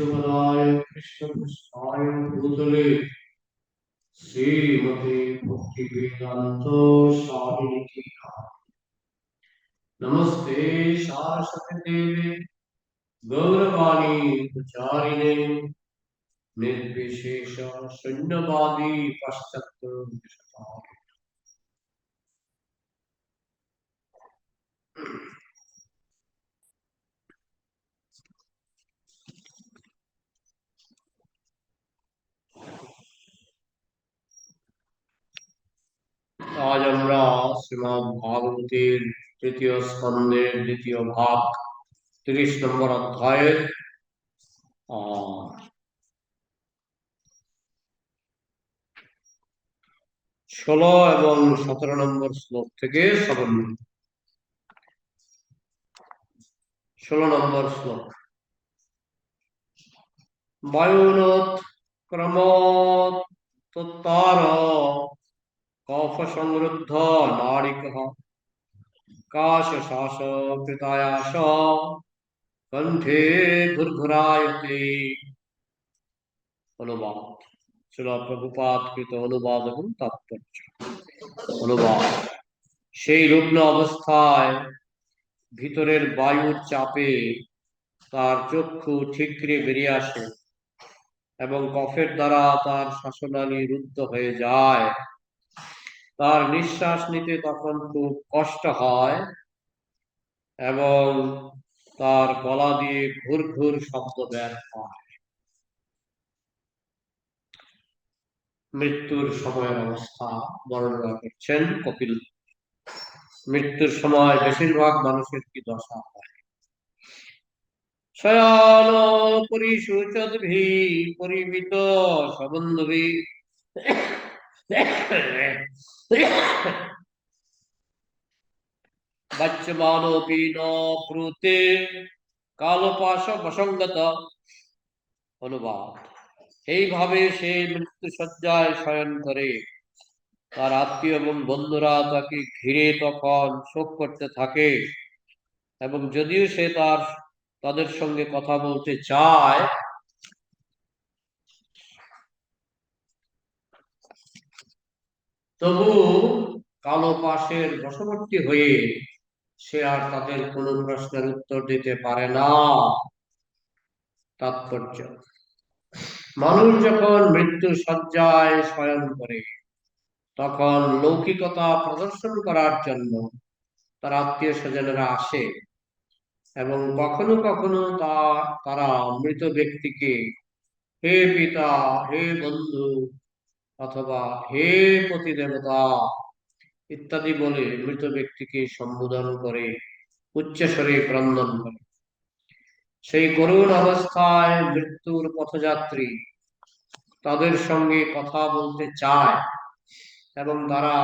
केशवराय कृष्णकृष्णाय भूतले। श्रीमते भक्तिवेदांत स्वामी की नमस्ते सारस्वती देवे गौरवाणी प्रचारिणे। निर्विशेष शून्यवादी पश्चात আজ আমরা শ্রীমদ ভাগবতীর তৃতীয় স্কন্ধের দ্বিতীয় ভাগ, তিরিশ নম্বর অধ্যায়ের ষোলো এবং সতেরো নম্বর শ্লোক থেকে শ্রবণ। ষোলো নম্বর শ্লোক। বায়ুনোৎ ক্রমোৎ কফ সমৃদ্ধ নারিক কাশ শাস কৃতায়াস কণ্ঠে ঘুরঘুরায়তে অনুবাদ। ছিল প্রভুপাত কৃত অনুবাদ এবং তাৎপর্য। অনুবাদ। সেই রুগ্ন অবস্থায় ভিতরের বায়ুর চাপে তার চক্ষু ঠিকরে বেরিয়ে আসে এবং কফের দ্বারা তার শাসনালী রুদ্ধ হয়ে যায়। তার নিঃশ্বাস নিতে তখন খুব কষ্ট হয় এবং তার গলা দিয়ে ঘুর ঘুর শব্দ বের হয়। মৃত্যুর সময়ের অবস্থা বর্ণনা করছেন কপিল। মৃত্যুর সময় বেশিরভাগ মানুষের কি দশা হয়? শয়ান পরিসূচদ্ভি পরিমিত সম্বন্ধভি অনুবাদ এইভাবে সে মৃত্যু সজ্জায় শয়ন করে তার আত্মীয় এবং বন্ধুরা তাকে ঘিরে তখন শোক করতে থাকে এবং যদিও সে তার, তাদের সঙ্গে কথা বলতে চায় তবু কালো পাশের বশবর্তী হয়ে সে আর তাদের কোনো প্রশ্নের উত্তর দিতে পারে না। তাৎপর্য। মানুষ যখন মৃত্যু সজ্জায় শয়ন করে, তখন লৌকিকতা প্রদর্শন করার জন্য তার আত্মীয় স্বজনেরা আসে এবং কখনো কখনো তা, তারা মৃত ব্যক্তিকে, হে পিতা, হে বন্ধু অথবা হে প্রতিদেবতা ইত্যাদি বলে মৃত ব্যক্তিকে সম্বোধন করে, উচ্চস্বরে ক্রন্দন করে। সেই করুণ অবস্থায় মৃত্যুর পথযাত্রী তাদের সঙ্গে কথা বলতে চায় এবং তারা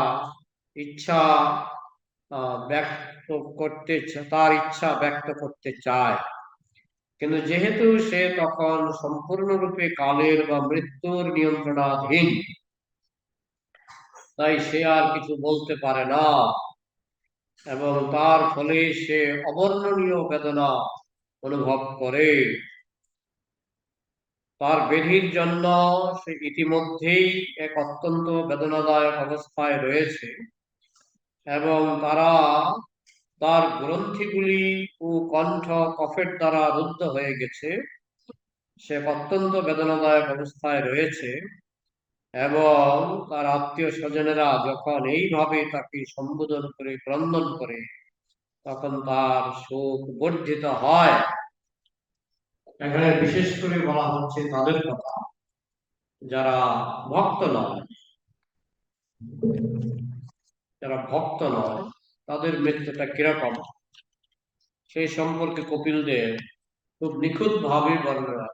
ইচ্ছা ব্যক্ত করতে তার ইচ্ছা ব্যক্ত করতে চায়। কিন্তু যেহেতু সে তখন সম্পূর্ণরূপে কালের বা মৃত্যুর নিয়ন্ত্রণাধীন তাই সে আর কিছু বলতে পারে না। এবং তার ফলে সে অবর্ণনীয় বেদনা অনুভব করে। তার বেধির জন্য সে ইতিমধ্যেই এক অত্যন্ত বেদনাদায়ক অবস্থায় রয়েছে এবং তারা তার গ্রন্থিগুলি ও কণ্ঠ কফের দ্বারা রুদ্ধ হয়ে গেছে। সে অত্যন্ত বেদনাদায়ক অবস্থায় রয়েছে। এবং তার আত্মীয় স্বজনেরা যখন এইভাবে তাকে সম্বোধন করে, ক্রন্দন করে, তখন তার শোক বর্ধিত হয়। এখানে বিশেষ করে বলা হচ্ছে তাদের কথা, যারা ভক্ত নয় যারা ভক্ত নয় তাদের মৃত্যুটা কীরকম? সেই সম্পর্কে কপিল দেব খুব নিখুঁত ভাবে বর্ণনা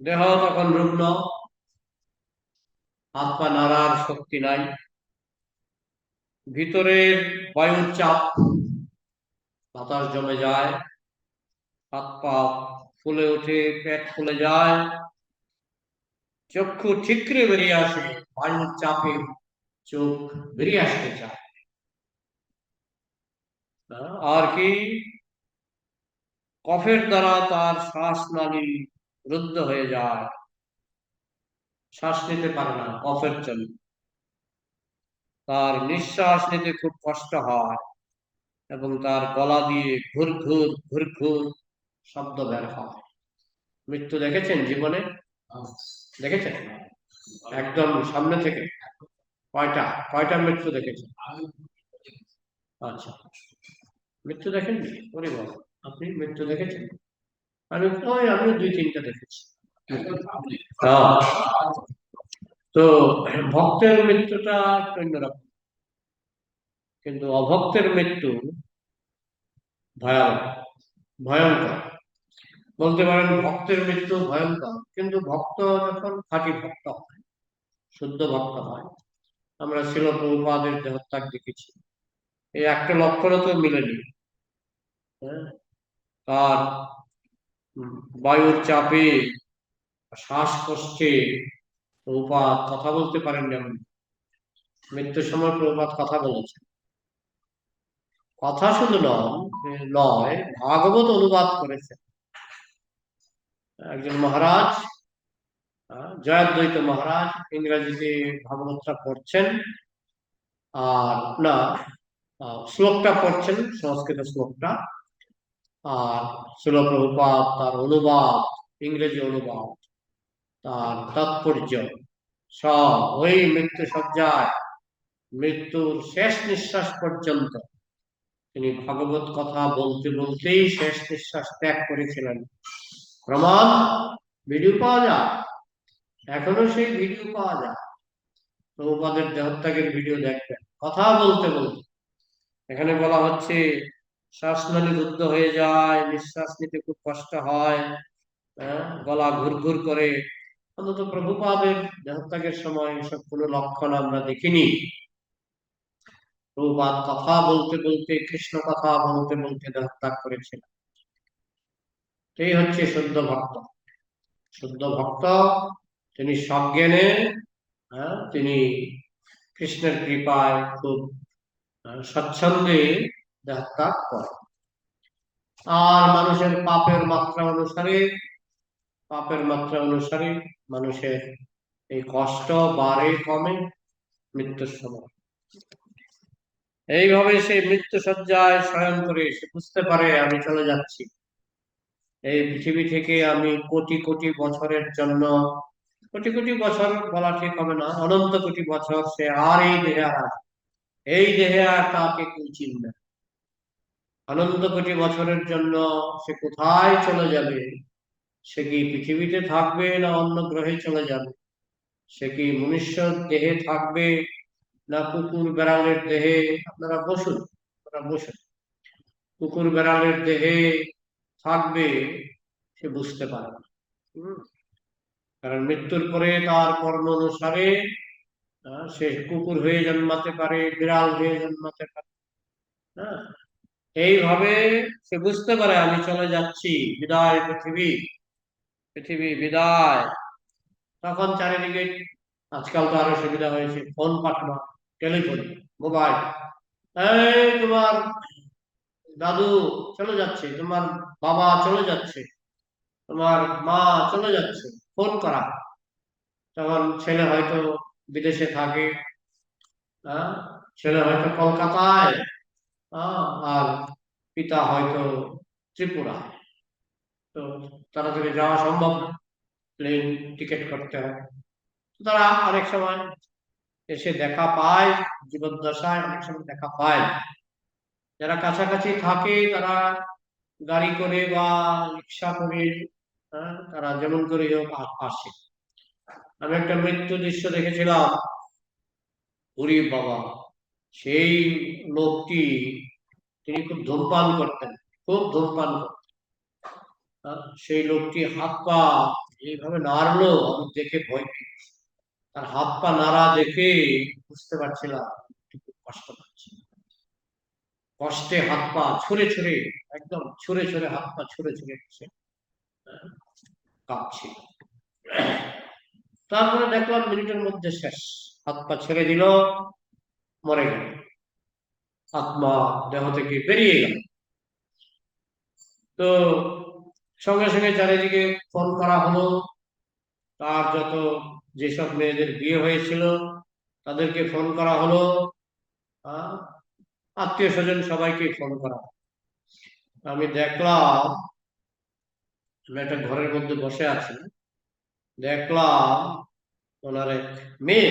দেহ তখন রুগ্ন পা নাড়ার শক্তি নাই। ভিতরের বায়ুর চাপ বাতাস জমে যায়, হাত পা ফুলে ওঠে, পেট ফুলে যায়, চক্ষু ঠিকরে বেরিয়ে আসে বায়ুর চাপে চোখ বেরিয়ে আসতে চায়। আর কি? কফের দ্বারা তার শ্বাস নালী রুদ্ধ হয়ে যায়। শ্বাস নিতে পারে না কফের জন্য। তার নিঃশ্বাস নিতে খুব কষ্ট হয় এবং তার গলা দিয়ে ঘুর ঘুর ঘুর ঘুর শব্দ বের হয়। মৃত্যু দেখেছেন জীবনে? দেখেছেন? একদম সামনে থেকে। কয়টা? কয়টা মৃত্যু দেখেছেন? আচ্ছা। মৃত্যু দেখেননি? ওরে বাবা আপনি মৃত্যু দেখেছেন? আমি আমি দুই তিনটা দেখেছি। তো ভক্তের মৃত্যুটা একটু অন্যরকম কিন্তু অভক্তের মৃত্যু ভয়ানক, ভয়ঙ্কর। বলতে পারেন ভক্তের মৃত্যু ভয়ঙ্কর, কিন্তু ভক্ত যখন খাঁটি ভক্ত হয়, শুদ্ধ ভক্ত হয়, আমরা ছিল প্রভুপাদের দেহত্যাগ দেখেছি। এই একটা লক্ষণও তো মিলেনি। হ্যাঁ? তার বায়ুর চাপে শ্বাসকষ্টে প্রভুপাত কথা বলতে পারেন যেমন মৃত্যুর সময় প্রভুপাত কথা বলেছেন। কথা শুধু নয় ভাগবত অনুবাদ করেছেন একজন মহারাজ জয়াদ্বৈত মহারাজ ইংরেজিতে ভাগবতটা পড়ছেন। আর, না শ্লোকটা পড়ছেন, সংস্কৃত শ্লোকটা। আর শিল প্রভুপাত তার অনুবাদ, ইংরেজি অনুবাদ তার তাৎপর্য। সব ওই মৃত্যু সজ্জায়। মৃত্যুর শেষ নিঃশ্বাস পর্যন্ত। তিনি ভাগবত কথা বলতে বলতেই শেষ নিঃশ্বাস ত্যাগ করেছিলেন। প্রমাণ ভিডিও পাওয়া যায়। এখনও সেই ভিডিও পাওয়া যায়। প্রভুপাদের দেহত্যাগের ভিডিও দেখবেন। কথা বলতে বলতে। এখানে বলা হচ্ছে শ্বাসনালী রুদ্ধ হয়ে যায় নিঃশ্বাস নিতে খুব কষ্ট হয়। হ্যাঁ, গলা ঘুর ঘুর করে অন্তত প্রভুপাদের দেহত্যাগের সময় এসব কোনো লক্ষণ আমরা দেখিনি। প্রভুপাদ কথা বলতে বলতে কৃষ্ণ কথা বলতে বলতে দেহত্যাগ করেছিলেন এই হচ্ছে শুদ্ধ ভক্ত। শুদ্ধ ভক্ত তিনি সজ্ঞানে হ্যাঁ, তিনি কৃষ্ণের কৃপায় খুব স্বচ্ছন্দে দেহত্যাগ করে আর মানুষের পাপের মাত্রা অনুসারে পাপের মাত্রা অনুসারে মানুষের এই কষ্ট বাড়ে কমে মৃত্যুর সময়। এইভাবে সে মৃত্যু সজ্জায় শয়ন করে সে বুঝতে পারে, আমি চলে যাচ্ছি। এই পৃথিবী থেকে আমি কোটি কোটি বছরের জন্য, কোটি কোটি বছর বলা ঠিক হবে না, অনন্ত কোটি বছর সে আর এই দেহে আর এই দেহে আর তাকে কেউ চিনবে অনন্ত কোটি বছরের জন্য সে কোথায় চলে যাবে? সে কি পৃথিবীতে থাকবে না অন্য গ্রহে চলে যাবে? সে কি মনুষ্য দেহে থাকবে না কুকুর বেড়ালের দেহে? আপনারা বসুন আপনারা বসুন। কুকুর বেড়ালের দেহে থাকবে, সে বুঝতে পারে না। কারণ মৃত্যুর পরে তার কর্ম অনুসারে সে কুকুর হয়ে জন্মাতে পারে, বিড়াল হয়ে জন্মাতে পারে। হ্যাঁ এইভাবে সে বুঝতে পারে, আমি চলে যাচ্ছি, বিদায় পৃথিবী। পৃথিবী বিদায়। তখন চারিদিকে আজকাল তো আরও সুবিধা হয়েছে, ফোন পাঠানো, টেলিফোন, মোবাইল। এই তোমার দাদু চলে যাচ্ছে, তোমার বাবা চলে যাচ্ছে, তোমার মা চলে যাচ্ছে, ফোন করা। তখন ছেলে হয়তো বিদেশে থাকে ছেলে হয়তো কলকাতায় আর পিতা হয়তো ত্রিপুরা তো তাড়াতাড়ি যাওয়া সম্ভব না প্লেন টিকিট করতে হয়। তারা অনেক সময় এসে দেখা পায় জীবদ্দশায় অনেক সময় দেখা পায়। যারা কাছাকাছি থাকে তারা গাড়ি করে বা রিক্সা করে হ্যাঁ, তারা যেমন করে হোক আসে আমি একটা মৃত্যু দৃশ্য দেখেছিলাম। হরি বাবা সেই লোকটি তিনি খুব ধূমপান করতেন খুব ধূমপান করতেন। সেই লোকটি হাত পা এইভাবে নাড়লো, আমি দেখে ভয় পেয়েছি তার হাত পা নাড়া দেখে বুঝতে পারছিলাম কষ্ট পাচ্ছি। কষ্টে হাত পা ছুঁড়ে ছুঁড়ে, একদম ছুঁড়ে ছুঁড়ে হাত পা ছুঁড়ে ছুঁড়ে সে কাঁপছিল। তারপরে দেখলাম মিনিটের মধ্যে শেষ। হাত পা ছেড়ে দিল, মরে গেল। আত্মা দেহ থেকে বেরিয়ে গেল। তো সঙ্গে সঙ্গে চারিদিকে ফোন করা হলো। তার যত যেসব মেয়েদের বিয়ে হয়েছিল, তাদেরকে ফোন করা হলো। আত্মীয় স্বজন সবাইকে ফোন করা। আমি দেখলাম, আমি একটা ঘরের মধ্যে বসে আছি, দেখলাম ওনার এক মেয়ে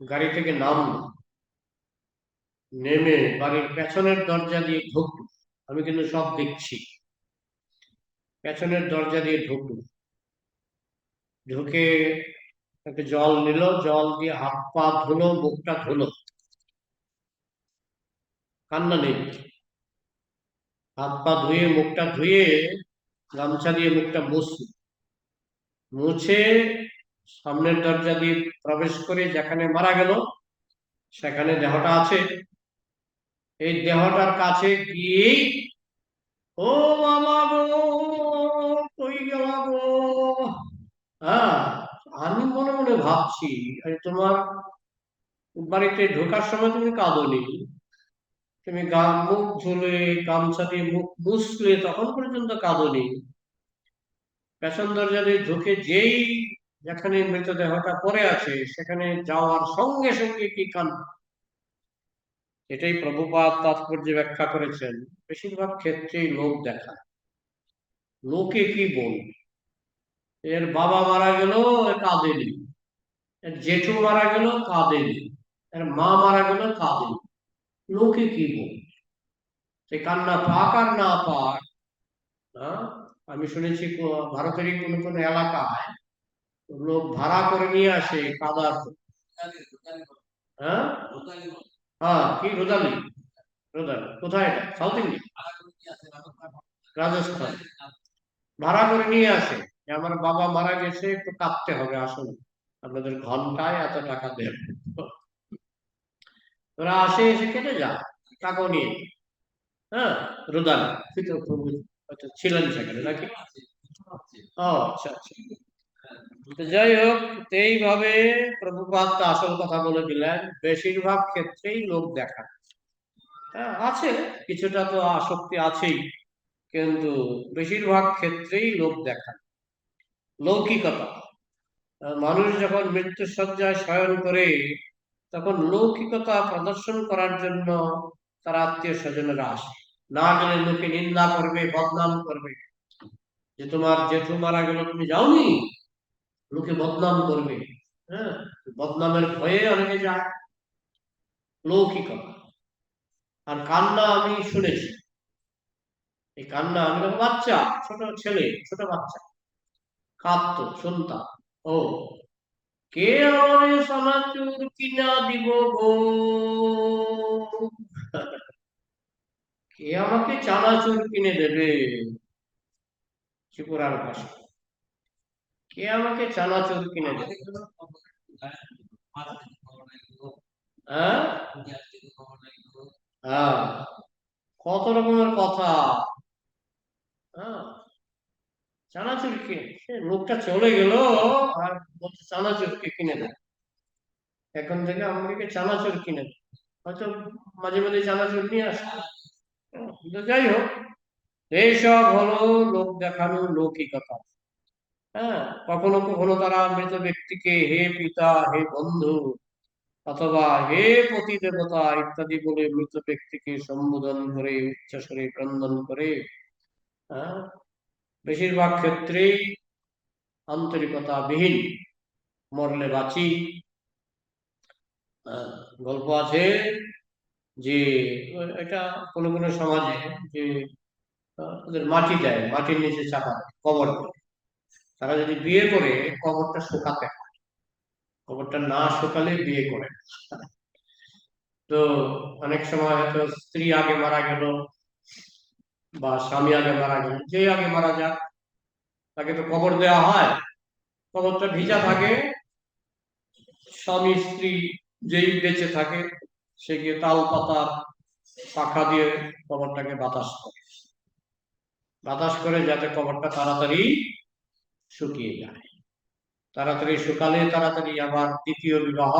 গাড়ি থেকে নামলো। নেমে বাড়ির পেছনের দরজা দিয়ে ঢুকলো। আমি কিন্তু সব দেখছি। পেছনের দরজা দিয়ে ঢুকলো। ঢুকে একটা জল নিল, জল দিয়ে হাত পা ধুলো মুখটা ধুলো। কান্না নেই। হাত পা ধুয়ে, মুখটা ধুয়ে, গামছা দিয়ে মুখটা মুছল মুছে সামনের দরজা দিয়ে প্রবেশ করে যেখানে মারা গেল, সেখানে দেহটা আছে। এই দেহটার কাছে গিয়ে ও গো! আমি মনে মনে ভাবছি তোমার বাড়িতে ঢোকার সময় তুমি কাঁদনি। তুমি গান মুখ ধুলে, গামছা দিয়ে মুখ মুছলে তখন পর্যন্ত কাঁদনি। পেছন দরজা দিয়ে ঢুকে যেই যেখানে মৃতদেহটা পড়ে আছে, সেখানে যাওয়ার সঙ্গে সঙ্গে কি কান, এটাই প্রভুপাত তাৎপর্য ব্যাখ্যা করেছেন, বেশিরভাগ ক্ষেত্রেই লোক দেখা লোকে কি বলবে? এর বাবা মারা গেল কাঁদেনি। এর জেঠু মারা গেল, কাঁদেনি। এর মা মারা গেল, কাঁদেনি। লোকে কি বলবে? কান্না পাক আর না পাক আমি শুনেছি ভারতেরই কোন কোন এলাকায় লোক ভাড়া করে নিয়ে আসে কাদার হ্যাঁ? হ্যাঁ কি রোদালি? রোদালি। কোথায় এটা? South India? রাজস্থান। ভাড়া করে নিয়ে আসে। আমার বাবা মারা গেছে, একটু কাঁদতে হবে আসুন আপনাদের ঘন্টায় এত টাকা দেন। ওরা আসে, এসে কেটে যা টাকাও নিয়ে হ্যাঁ রুদান ছিলেন সেখানে নাকি? আচ্ছা আচ্ছা। যাই হোক, এইভাবে প্রভুপাত আসল কথা বলে দিলেন। বেশিরভাগ ক্ষেত্রেই লোক দেখা। হ্যাঁ আছে, কিছুটা তো আসক্তি আছেই। কিন্তু বেশিরভাগ ক্ষেত্রেই লোক দেখা। লৌকিকতা। মানুষ যখন মৃত্যু সজ্জায় শয়ন করে, তখন লৌকিকতা প্রদর্শন করার জন্য তার আত্মীয় স্বজনেরা আসে। না গেলে লোকে নিন্দা করবে, বদনাম করবে। যে তোমার জেঠু মারা গেল, তুমি যাওনি? লোকে বদনাম করবে। হ্যাঁ বদনামের ভয়ে অনেকে যায়। লৌকিকতা। আর কান্না আমি শুনেছি। এই কান্না আমি বাচ্চা, ছোট ছেলে, ছোট বাচ্চা কাঁদতো, শুনতাম। ও, কে আমারে সানাচুর কিনা দিব গো? কে আমাকে চানাচুর কিনে দেবে? ত্রিপুরার ভাষা কে আমাকে চানাচুর কিনে দেবে? হ্যাঁ? হ্যাঁ। কত রকমের কথা। হ্যাঁ। চানাচুর কিনে লোকটা চলে গেল আর বলছে চানাচুর কে কিনে দেয় এখন থেকে আমাদেরকে চানাচুর কিনে দেয় হয়তো মাঝে মাঝে চানাচুর নিয়ে আসে। যাই হোক এইসব হলো লোক দেখানো লৌকিকতা। হ্যাঁ কখনো কখনো তারা মৃত ব্যক্তিকে হে পিতা, হে বন্ধু অথবা হে পতি দেবতা ইত্যাদি বলে মৃত ব্যক্তিকে সম্বোধন করে উচ্চাসরে ক্রন্দন করে। হ্যাঁ বেশিরভাগ ক্ষেত্রেই আন্তরিকতা বিহীন মরলে বাঁচি। গল্প আছে যে, এটা কোনো কোনো সমাজে যে ওদের মাটি দেয়, মাটির নিচে চাপা কবর তারা যদি বিয়ে করে, কবরটা শুকাতে হয়। কবরটা না শুকালে বিয়ে করে তো অনেক সময় হয়তো স্ত্রী আগে মারা গেল বা স্বামী আগে মারা গেল যে আগে মারা যাক তাকে তো কবর দেওয়া হয়। কবরটা ভিজা থাকে, স্বামী স্ত্রী যেই বেঁচে থাকে, সে গিয়ে তাল পাতা পাখা দিয়ে কবরটাকে বাতাস করে। বাতাস করে যাতে কবরটা তাড়াতাড়ি শুকিয়ে যায়। তাড়াতাড়ি শুকালে তাড়াতাড়ি আবার দ্বিতীয় বিবাহ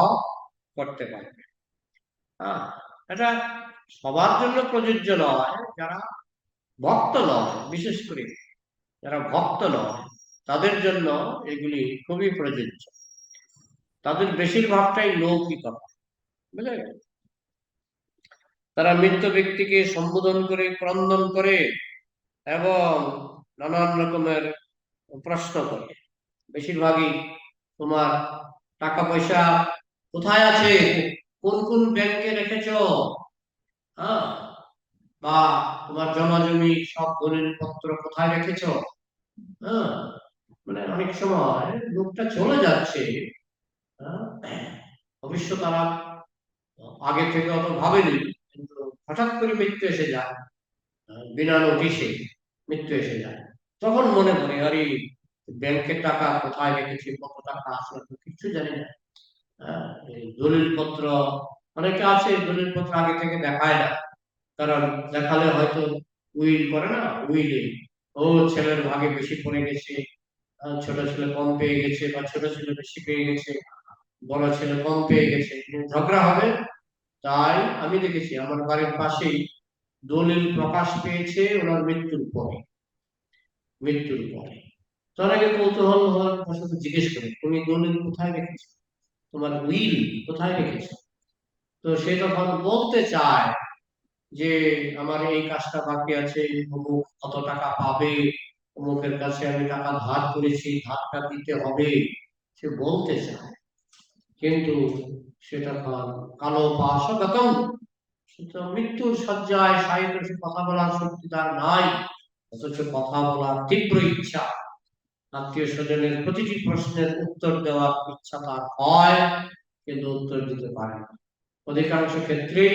করতে পারবে। হ্যাঁ এটা সবার জন্য প্রযোজ্য নয়, যারা ভক্ত নয় বিশেষ করে যারা ভক্ত নয় তাদের জন্য এগুলি খুবই প্রযোজ্য। তাদের বেশিরভাগটাই লৌকিকতা বুঝলে? তারা মৃত ব্যক্তিকে সম্বোধন করে, ক্রন্দন করে এবং নানান রকমের প্রশ্ন করে। বেশিরভাগই তোমার টাকা পয়সা কোথায় আছে? কোন কোন ব্যাংকে রেখেছ? হ্যাঁ? বা তোমার জমা জমি সব দলিল পত্র কোথায় রেখেছ? হ্যাঁ মানে অনেক সময় লোকটা চলে যাচ্ছে। হ্যাঁ, অবশ্য তারা আগে থেকে অত ভাবেনি কিন্তু হঠাৎ করে মৃত্যু এসে যায়। আহ, বিনা নোটিশে মৃত্যু এসে যায়। তখন মনে পড়ে আরে ব্যাংকের টাকা কোথায় রেখেছি কত টাকা আসলে কিছু জানি না। হ্যাঁ, দলিল পত্র অনেকে আছে দলিল পত্র আগে থেকে দেখায় না। কারণ দেখালে হয়তো উইল করে না, উইলে। ও ছেলের ভাগে বেশি পড়ে গেছে ছোট ছেলে কম পেয়ে গেছে বা ছোট ছেলে বেশি পেয়ে গেছে, বড় ছেলে কম পেয়ে গেছে। ঝগড়া হবে, তাই আমি দেখেছি আমার বাড়ির পাশেই দলিল প্রকাশ পেয়েছে ওনার মৃত্যুর পরে। মৃত্যুর পরে। তার আগে কৌতূহল হওয়ার জিজ্ঞেস করে, তুমি দলিল কোথায় রেখেছো? তোমার উইল কোথায় রেখেছো? তো সে তখন বলতে চায় যে আমার এই কাজটা বাকি আছে অমুক কত টাকা পাবে? অমুকের কাছে আমি টাকা ধার করেছি, ধারটা দিতে হবে। সে বলতে চায় কিন্তু সেটা কালো পাশগতম সুতরাং মৃত্যুর শয্যায় সাহিত্য কথা বলার শক্তি তার নাই। অথচ কথা বলার তীব্র ইচ্ছা। আত্মীয় স্বজনের প্রতিটি প্রশ্নের উত্তর দেওয়ার ইচ্ছা তার হয়, কিন্তু উত্তর দিতে পারে অধিকাংশ ক্ষেত্রেই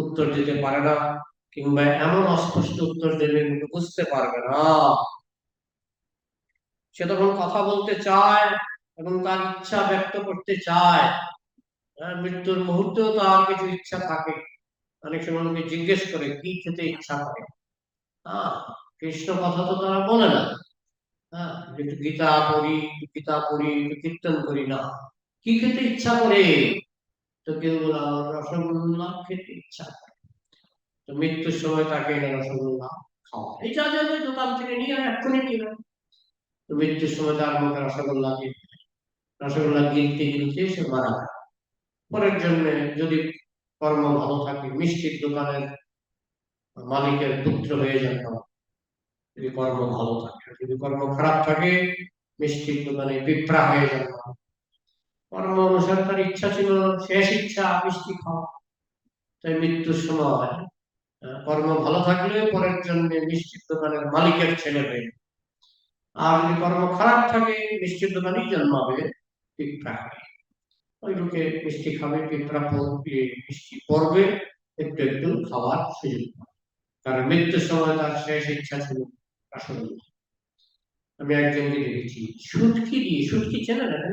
উত্তর দিতে পারে না, কিংবা এমন অস্পষ্ট উত্তর দেবে বুঝতে পারবে না। সে তখন কথা বলতে চায় এবং তার ইচ্ছা ব্যক্ত করতে চায়। মৃত্যুর মুহূর্তেও তার কিছু ইচ্ছা থাকে। অনেক সময় লোকে জিজ্ঞেস করে, কি খেতে ইচ্ছা করে? হ্যাঁ কৃষ্ণ কথা তো তারা বলে না। হ্যাঁ গীতা পড়ি গীতা পড়ি, একটু কীর্তন করি না। কি খেতে ইচ্ছা করে? তো কেউ বলে রসগোল্লা খেতে ইচ্ছা তো মৃত্যুর সময় তাকে রসগোল্লা খাওয়া এই যা যা যা দোকান থেকে নিয়ে আর এক্ষুনি নিয়ে তো মৃত্যুর সময় তার মুখে রসগোল্লা গিলতে রসগোল্লা গিলতে গিলতে সে মারা পরের জন্য যদি কর্ম ভালো থাকে, মিষ্টির দোকানের মালিকের পুত্র হয়ে যেত যদি কর্ম ভালো থাকে, যদি কর্ম খারাপ থাকে, মিষ্টির দোকানে পিঁপড়া হয়ে যেত কর্ম অনুসারে তার ইচ্ছা ছিল, শেষ ইচ্ছা মিষ্টি খাওয়া তাই মৃত্যুর সময় কর্ম ভালো থাকলে পরের জন্য মিষ্টির দোকানের মালিকের ছেলে হয়ে আর যদি কর্ম খারাপ থাকে মিষ্টির দোকানেই জন্মাবে পিঁপড়া হয়ে ওই লোকে মিষ্টি খাবে, পিঁপড়া পড়বে মিষ্টি পড়বে একটু একটু খাওয়ার সুযোগ পাবে। কারণ মৃত্যুর সময় তার শেষ ইচ্ছা ছিল আসলে। আমি একজনকে দেখেছি সুটকি দিয়ে চেনেন না?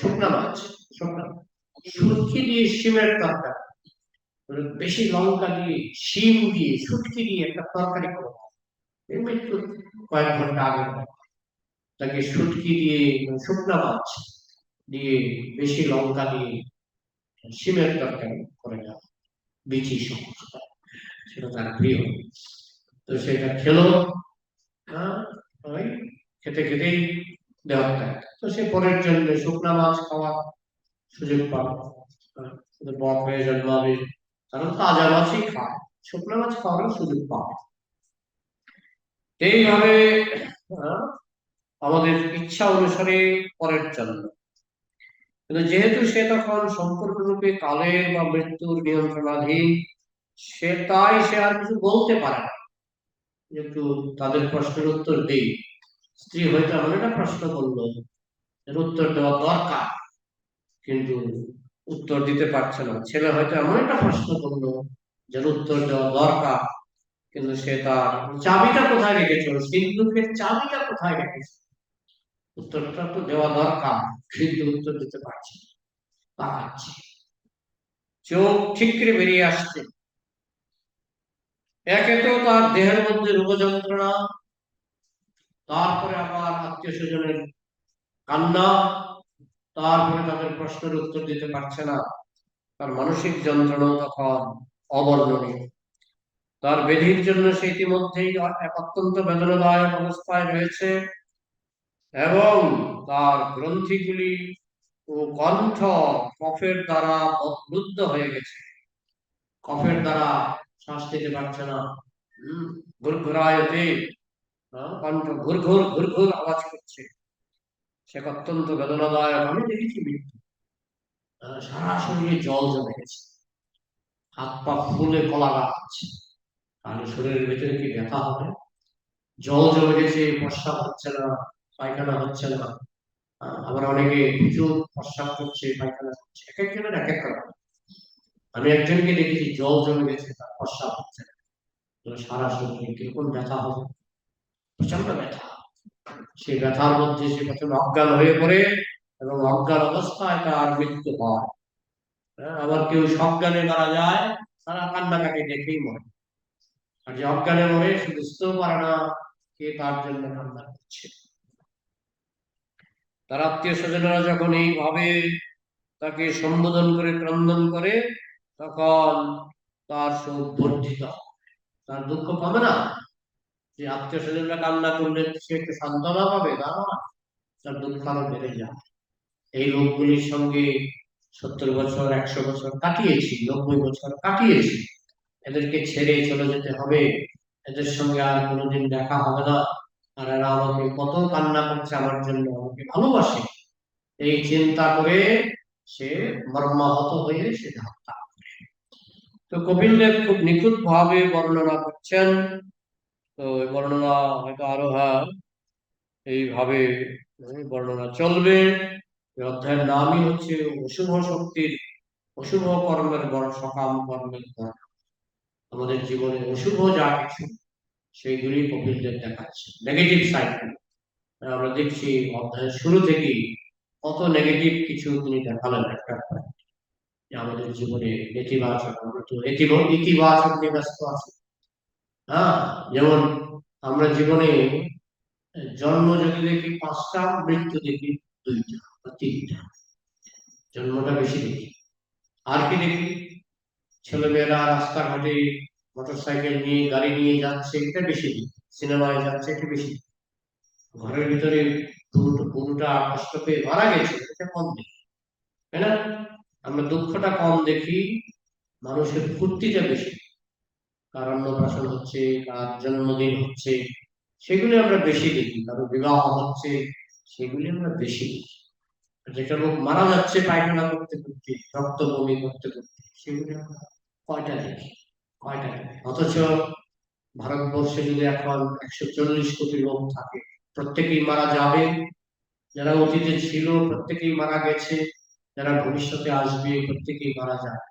শুকনা মাছ, শুকনা। সুটকি দিয়ে শিমের তরকারি। বেশি লঙ্কা দিয়ে, শিম দিয়ে সুটকি দিয়ে একটা তরকারি করে। মৃত্যুর কয়েক ঘণ্টা আগে তাকে সুটকি দিয়ে, শুকনা মাছ দিয়ে, বেশি লঙ্কা দিয়ে শিমের তরকারি করে দেওয়া বিচি সমস্ত সেটা তার প্রিয়। তো সেটা খেলো। ওই খেতে খেতেই দেওয়া তো সে পরের জন্য শুকনা মাছ খাওয়ার সুযোগ পাবে। হ্যাঁ, বক হয়ে জন্মাবে কারণ তাজা মাছই খায়। শুকনা মাছ খাওয়ার সুযোগ পাবে। এইভাবে হ্যাঁ, আমাদের ইচ্ছা অনুসারে পরের জন্য কিন্তু যেহেতু সে তখন সম্পূর্ণরূপে কালের বা মৃত্যুর নিয়ন্ত্রণাধীন সে তাই সে আর কিছু বলতে পারে না। একটু তাদের প্রশ্নের উত্তর দেই। স্ত্রী হয়তো এমন একটা প্রশ্ন করল উত্তর দেওয়া দরকার, কিন্তু উত্তর দিতে পারছে না। ছেলে হয়তো এমন একটা প্রশ্ন করল, যার উত্তর দেওয়া দরকার, কিন্তু সে তার চাবিটা কোথায় রেখেছিল? সিন্ধুকের চাবিটা কোথায় রেখেছে উত্তরটা তো দেওয়া দরকার, কিন্তু উত্তর দিতে পারছে না। চোখ ঠিকরে বেরিয়ে আসছে। একে তো তার দেহের মধ্যে রোগ যন্ত্রণা তারপরে আবার আত্মীয় স্বজনের কান্না, তারপরে তাদের প্রশ্নের উত্তর দিতে পারছে না। তার মানসিক যন্ত্রণা তখন অবর্ণনীয়। তার বেধির জন্য সে ইতিমধ্যেই অত্যন্ত বেদনাদায়ক অবস্থায় রয়েছে এবং তার গ্রন্থিগুলি ও কণ্ঠ কফের দ্বারা উদ্বুদ্ধ হয়ে গেছে। কফের দ্বারা শ্বাস নিতে পারছে না। ঘুরঘুরায়তে কণ্ঠ ঘুরঘুর ঘুরঘুর আওয়াজ করছে। সে অত্যন্ত বেদনাদায়ক। আমি দেখেছি মৃত্যু। সারা শরীরে জল জমে গেছে। হাত পা ফুলে কলা গাছ তাহলে শরীরের ভেতরে কি ব্যথা হবে? জল জমে গেছে প্রস্রাব হচ্ছে না, পায়খানা হচ্ছে না। আবার অনেকে প্রচুর প্রস্রাব করছে, পায়খানা করছে। এক একজনের এক এক কারণ আমি একজনকে দেখেছি জল জমে গেছে তার প্রস্রাব হচ্ছে সারা শরীরে কীরকম ব্যথা হবে? প্রচণ্ড ব্যথা। সেই ব্যথার মধ্যে সে প্রচণ্ড অজ্ঞান হয়ে পড়ে এবং অজ্ঞান অবস্থায় তার মৃত্যু হয়। হ্যাঁ, আবার কেউ সজ্ঞানে মারা যায় তারা কান্নাকাটি দেখেই মরে। আর যে অজ্ঞানে মরে সে বুঝতেও পারে না কে তার জন্য কান্না করছে। তার আত্মীয় স্বজনেরা যখন এইভাবে তাকে সম্বোধন করে ক্রন্দন করে তখন তার সুখ বর্ধিত তার দুঃখ পাবে না। যে আত্মীয় স্বজনরা কান্না করলে সে একটু সান্ত্বনা পাবে না তার দুঃখ আরও বেড়ে যায়। এই লোকগুলির সঙ্গে সত্তর বছর, একশো বছর কাটিয়েছি, নব্বই বছর কাটিয়েছি। এদেরকে ছেড়ে চলে যেতে হবে। এদের সঙ্গে আর কোনোদিন দেখা হবে না। আর এরা আমাকে কত কান্না করছে আমার জন্য, আমাকে ভালোবাসে। এই চিন্তা করে সে মর্মাহত হয়ে সে করে তো কপিলদেব খুব নিখুঁত ভাবে বর্ণনা করছেন। তো বর্ণনা হয়তো আরও হ্যাঁ এইভাবে বর্ণনা চলবে। অধ্যায়ের নামই হচ্ছে অশুভ শক্তির, অশুভ কর্মের বড় সকাম কর্মের আমাদের জীবনে অশুভ যা কিছু, সেইগুলি কপিলদের দেখাচ্ছে। নেগেটিভ সাইড আমরা দেখছি অধ্যায়ের শুরু থেকেই কত নেগেটিভ কিছু তিনি দেখালেন একটা। আমাদের জীবনে নেতিবাচক ইতিবাচক ব্যস্ত আছি। হ্যাঁ যেমন আমরা জীবনে জন্ম যদি দেখি পাঁচটা, মৃত্যু দেখি দুইটা বা তিনটা। জন্মটা বেশি দেখি। আর কি দেখি? ছেলেমেয়েরা রাস্তাঘাটে মোটর সাইকেল নিয়ে, গাড়ি নিয়ে যাচ্ছে, এটা বেশি সিনেমায় যাচ্ছে, এটা বেশি ঘরের ভিতরে গরুটা কষ্ট পেয়ে মারা গেছে, এটা কম দেখি। তাই না? আমরা দুঃখটা কম দেখি, মানুষের ফুর্তিটা বেশি। কার অন্নপ্রাশন হচ্ছে কার জন্মদিন হচ্ছে, সেগুলি আমরা বেশি দেখি। কারও বিবাহ হচ্ছে, সেগুলি আমরা বেশি দেখি। যেটা লোক মারা যাচ্ছে পায়খানা করতে করতে, রক্ত বমি করতে করতে, সেগুলি আমরা কয়টা দেখি? কয়টা দেখি? অথচ ভারতবর্ষে যদি এখন একশো চল্লিশ কোটি লোক থাকে, প্রত্যেকেই মারা যাবে। যারা অতীতে ছিল, প্রত্যেকেই মারা গেছে। যারা ভবিষ্যতে আসবে, প্রত্যেকেই মারা যায়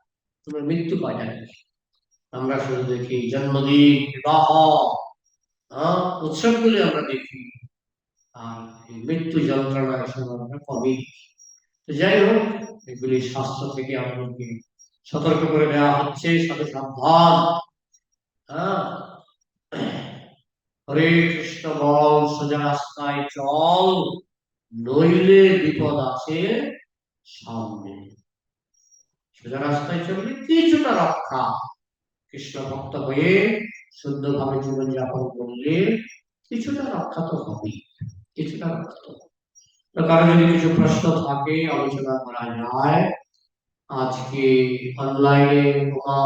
তোমার মৃত্যু কয়টা দেখি আমরা শুধু দেখি জন্মদিন, বিবাহ উৎসবগুলি আমরা দেখি। আর মৃত্যু যন্ত্রণা এসব আমরা কমই তো যাই হোক, এগুলি স্বাস্থ্য থেকে আমাদেরকে সতর্ক করে দেওয়া হচ্ছে সাথে সাবধান। হ্যাঁ হরে কৃষ্ণ বল, সোজা রাস্তায় চল। নইলে বিপদ আছে। সামনে সোজা রাস্তায় চললে কিছুটা রক্ষা। কৃষ্ণ ভক্ত হয়ে শুদ্ধভাবে জীবনযাপন করলে কিছুটা রক্ষা তো হবে কিছুটা রক্ষা তো কারও যদি কিছু প্রশ্ন থাকে, আলোচনা করা যায়, আজকে অনলাইনে উমা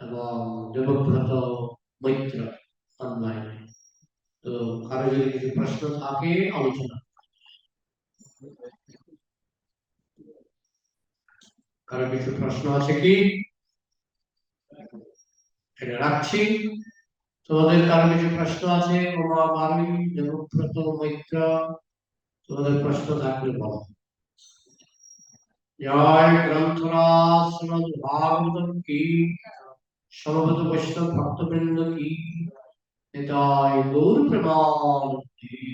এবং দেবব্রত মৈত্র অনলাইনে। তো কারও যদি কিছু প্রশ্ন থাকে, আলোচনা কারও কিছু প্রশ্ন আছে কি? এটা রাখছি। তোমাদের কারও কিছু প্রশ্ন আছে? উমা বারুই দেবব্রত মৈত্র, তোমাদের প্রশ্ন থাকলে বলো। জয় গ্রন্থরাজ ভাগবত কি? সমবেত বৈষ্ণব ভক্তবৃন্দ কি? নিতাই গৌর প্রেমানন্দী